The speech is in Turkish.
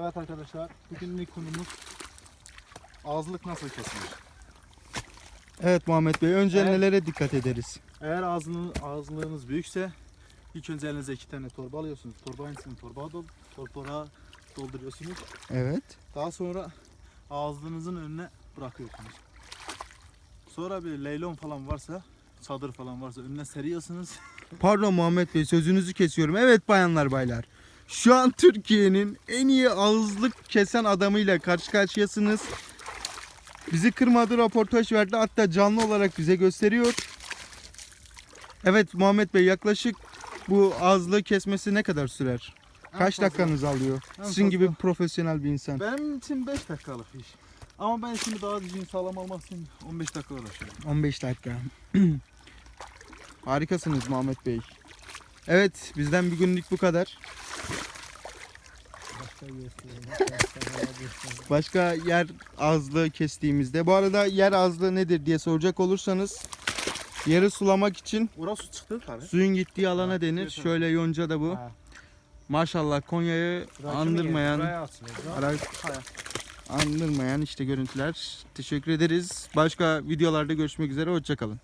Evet arkadaşlar bugünlük konumuz ağızlık nasıl kesilir? Evet Muhammed Bey önce Evet. nelere dikkat ederiz? Eğer ağzının, ağızlığınız büyükse ilk önce elinize iki tane torba alıyorsunuz. Torba aynısını torbağa, dol, torbağa dolduruyorsunuz. Evet. Daha sonra ağzınızın önüne bırakıyorsunuz. Sonra bir leylon falan varsa, çadır falan varsa önüne seriyorsunuz. Pardon Muhammed Bey sözünüzü kesiyorum. Evet bayanlar baylar. Şu an Türkiye'nin en iyi ağızlık kesen adamıyla karşı karşıyasınız. Bizi kırmadı röportaj verdi hatta canlı olarak bize gösteriyor. Evet Muhammed Bey yaklaşık bu ağızlığı kesmesi ne kadar sürer? En Kaç fazla- dakikanız alıyor? en Sizin gibi fazla- profesyonel bir insan. Benim için 5 dakikalık iş. Ama ben şimdi daha düzgün sağlam almak için 15 dakika uğraşıyorum. 15 dakika. Harikasınız Muhammed Bey. Evet bizden bir günlük bu kadar. Başka yer azlığı kestiğimizde. Bu arada yer azlığı nedir diye soracak olursanız yeri sulamak için su çıktı tabii. suyun gittiği alana denir. evet. Şöyle yonca da bu. Ha. Maşallah Konya'yı andırmayan Buraya atılıyor. ara- andırmayan işte görüntüler. Teşekkür ederiz. Başka videolarda görüşmek üzere. Hoşçakalın.